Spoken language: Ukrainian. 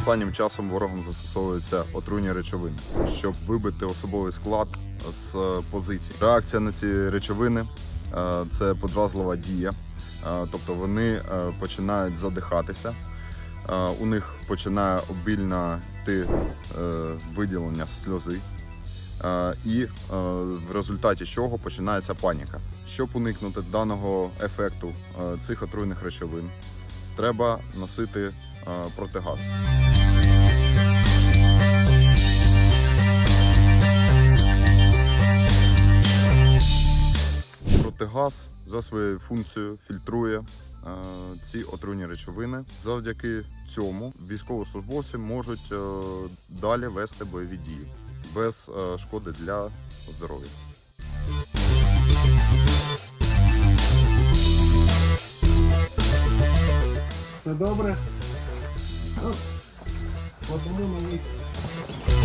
Останнім часом ворогом застосовуються отруйні речовини, щоб вибити особовий склад з позицій. Реакція на ці речовини е, це подразлива дія, Е, тобто вони е, починають задихатися. У них починає обільно йти виділення сльози, і в результаті чого починається паніка. Щоб уникнути даного ефекту цих отруйних речовин, треба носити протигаз. Протигаз за своєю функцією фільтрує е, ці отруйні речовини. Завдяки цьому військовослужбовці можуть е, далі вести бойові дії без е, шкоди для здоров'я. Все добре? 嗯，我怎么那么？